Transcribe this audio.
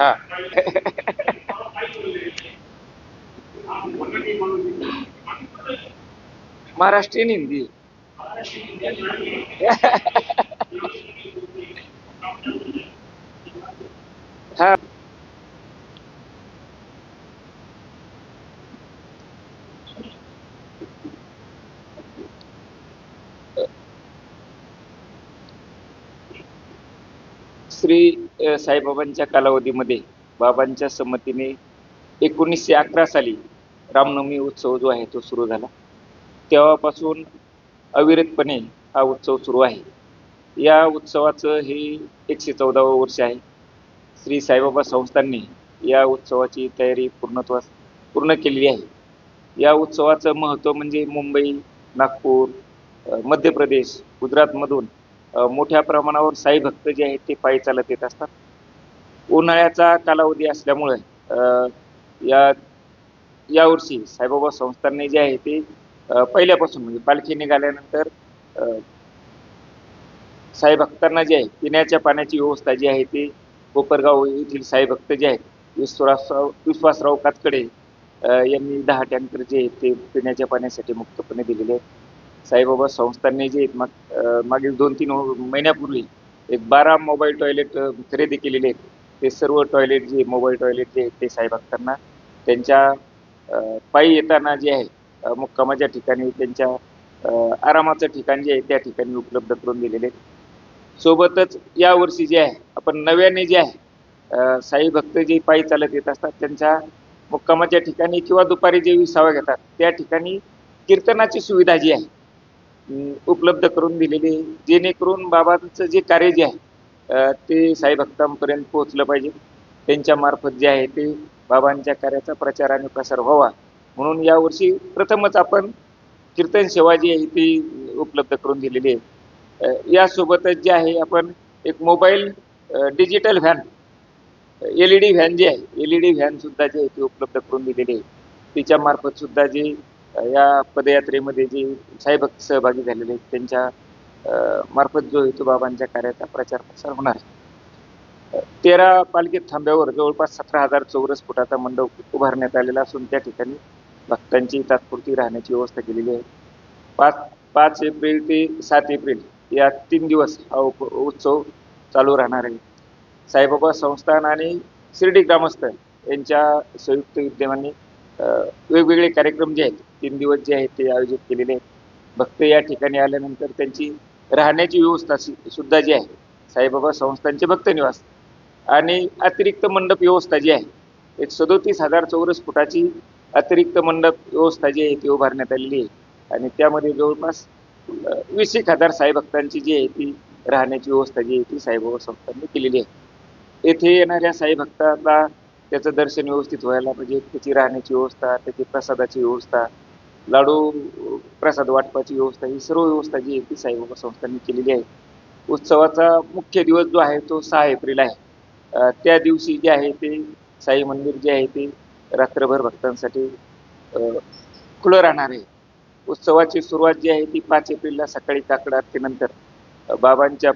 हा महाराष्ट्रीयन हिंदी श्री साईबाबांच्या कालावधीमध्ये बाबांच्या संमतीने एकोणीसशे अकरा साली रामनवमी उत्सव जो आहे तो सुरू झाला. तेव्हापासून अविरतपणे हा उत्सव सुरू आहे. या उत्सवाचं हे एकशे चौदावं वर्ष आहे. श्री साईबाबा संस्थांनी या उत्सवाची तयारी पूर्णत्वास पूर्ण केलेली आहे. या उत्सवाचं महत्त्व म्हणजे मुंबई नागपूर मध्य प्रदेश गुजरातमधून मोठ्या प्रमाणावर साई भक्त जे आहेत ते पायी चालत येत असतात. उन्हाळ्याचा कालावधी असल्यामुळे या यावर्षी साईबाबा संस्थांनी जे आहे ते पहिल्यापासून म्हणजे पालखी निघाल्यानंतर साई भक्तांना जे आहे पिण्याच्या पाण्याची व्यवस्था जी आहे ती कोपरगाव येथील साई भक्त जे आहेत विश्वासराव विश्वासराव कातकडे यांनी दहा टँकर जे आहेत ते पिण्याच्या पाण्यासाठी मुक्तपणे दिलेले आहेत. साईबाबा संस्थांनी जे आहेत माग मागील दोन तीन महिन्यापूर्वी एक बारा मोबाईल टॉयलेट खरेदी केलेले आहेत. ते सर्व टॉयलेट जे मोबाईल टॉयलेट जे आहेत ते साई भक्तांना त्यांच्या पायी येताना जे आहे मुक्कामाच्या ठिकाणी त्यांच्या आरामाचं ठिकाण जे आहे त्या ठिकाणी उपलब्ध करून दिलेले आहेत. सोबतच यावर्षी जे आहे आपण नव्याने जे आहे साई भक्त जे पायी चालत येत असतात त्यांच्या मुक्कामाच्या ठिकाणी किंवा दुपारी जे विसावा घेतात त्या ठिकाणी कीर्तनाची सुविधा जी आहे उपलब्ध करून दिलेली आहे. जेणेकरून बाबांचं जे कार्य जे आहे ते साई भक्तांपर्यंत पोहोचलं पाहिजे. त्यांच्या मार्फत जे आहे ते बाबांच्या कार्याचा प्रचार आणि प्रसार व्हावा. म्हणून यावर्षी प्रथमच आपण कीर्तन सेवा जी आहे ती उपलब्ध करून दिलेली आहे. यासोबतच जे आहे आपण एक mobile digital van L E D van जी आहे एल ई डी व्हॅनसुद्धा जी आहे ती उपलब्ध करून दिलेली आहे. तिच्यामार्फतसुद्धा सुद्धा जे या पदयात्रेमध्ये जे साईभक्त सहभागी झालेले आहेत त्यांच्या मार्फत जो आहे बाबांच्या कार्याचा प्रचार प्रसार होणार आहे. तेरा पालखी थांब्यावर जवळपास सतरा हजार चौरस फुटाचा मंडप उभारण्यात आलेला असून त्या ठिकाणी भक्तांची तात्पुरती राहण्याची व्यवस्था केलेली आहे. पाच पाच एप्रिल ते सात एप्रिल या तीन दिवस हा उप उत्सव चालू राहणार आहे. साईबाबा संस्थान आणि शिर्डी ग्रामस्थ यांच्या संयुक्त विद्यमाने वेगवेगळे कार्यक्रम जे आहेत तीन दिवस जे आहेत ते आयोजित केलेले आहेत. भक्त या ठिकाणी आल्यानंतर त्यांची राहण्याची व्यवस्था सुद्धा जी आहे साईबाबा संस्थांचे भक्त निवास आणि अतिरिक्त मंडप व्यवस्था जी आहे एक सदोतीस हजार चौरस फुटाची अतिरिक्त मंडप व्यवस्था जी आहे ती उभारण्यात आलेली आहे. आणि त्यामध्ये जवळपास वीस एक हजार साईभक्तांची जी आहे ती राहण्याची व्यवस्था जी आहे ती साईबाबा संस्थांनी केलेली आहे. येथे येणाऱ्या साईभक्ताला त्याचं दर्शन व्यवस्थित व्हायला पाहिजे त्याची राहण्याची व्यवस्था त्याची प्रसादाची व्यवस्था लाडू प्रसाद वाटपाची व्यवस्था ही सर्व व्यवस्था जी आहे ती साईबाबा संस्थांनी केलेली आहे. उत्सवाचा मुख्य दिवस जो आहे तो सहा एप्रिल आहे. त्या दिवशी जे आहे ते साई मंदिर जे आहे ते रात्रभर भक्तांसाठी खुलं राहणार आहे. उत्सवाची सुरुवात जी आहे ती पाच एप्रिलला सकाळी काकड आरतीनंतर बाबांच्या